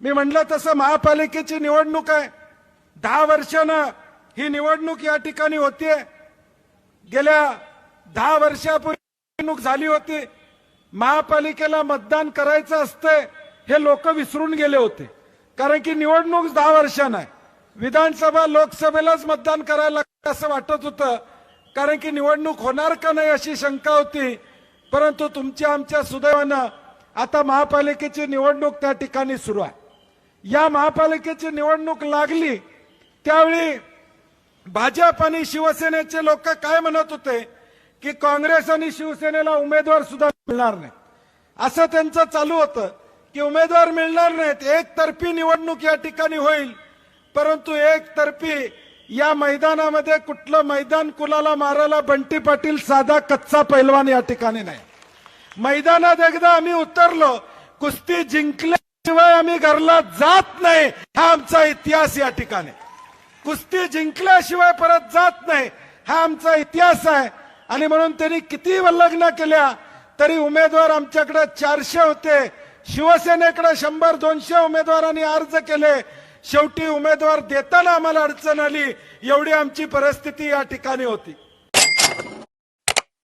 मी म्हणलं तसं महापालिकेची निवडणूक आहे. दहा वर्षानं ही निवडणूक या ठिकाणी होतीये. गेल्या दहा वर्षापूर्वी निवडणूक झाली होती. महापालिकेला मतदान करायचं असतंय हे लोक विसरून गेले होते. कारण की निवडणूक दहा वर्षानं आहे. विधानसभा लोकसभेलाच मतदान करायला लागतं असं वाटत होतं. कारण की निवडणूक होणार का नाही अशी शंका होती. परंतु तुमच्या आमच्या सुदैवानं आता महापालिकेची निवडणूक त्या ठिकाणी सुरू आहे. या महापालिकेची निवडणूक लागली त्यावेळी भाजप आणि शिवसेनेचे लोक काय म्हणत होते की काँग्रेस आणि शिवसेनेला उमेदवार सुद्धा मिळणार नाही असं त्यांचं चालू होतं की उमेदवार मिळणार नाहीत. एकतर्फी निवडणूक या ठिकाणी होईल परंतु एकतर्फी या मैदानामध्ये कुठलं मैदान कुलाला मारायला बंटी पाटील साधा कच्चा पैलवान या ठिकाणी नाही. मैदानात एकदा आम्ही उतरलो कुस्ती जिंकले. शिवाय आम्ही घरला जात नाही हा आमचा इतिहास या ठिकाणी. कुस्ती जिंकल्याशिवाय परत जात नाही हा आमचा इतिहास आहे. आणि म्हणून त्यांनी किती वल्लग्न केल्या तरी उमेदवार आमच्याकडे चारशे होते. शिवसेनेकडे शंभर दोनशे उमेदवारांनी अर्ज केले. शेवटी उमेदवार देताना आम्हाला अडचण आली एवढी आमची परिस्थिती या ठिकाणी होती.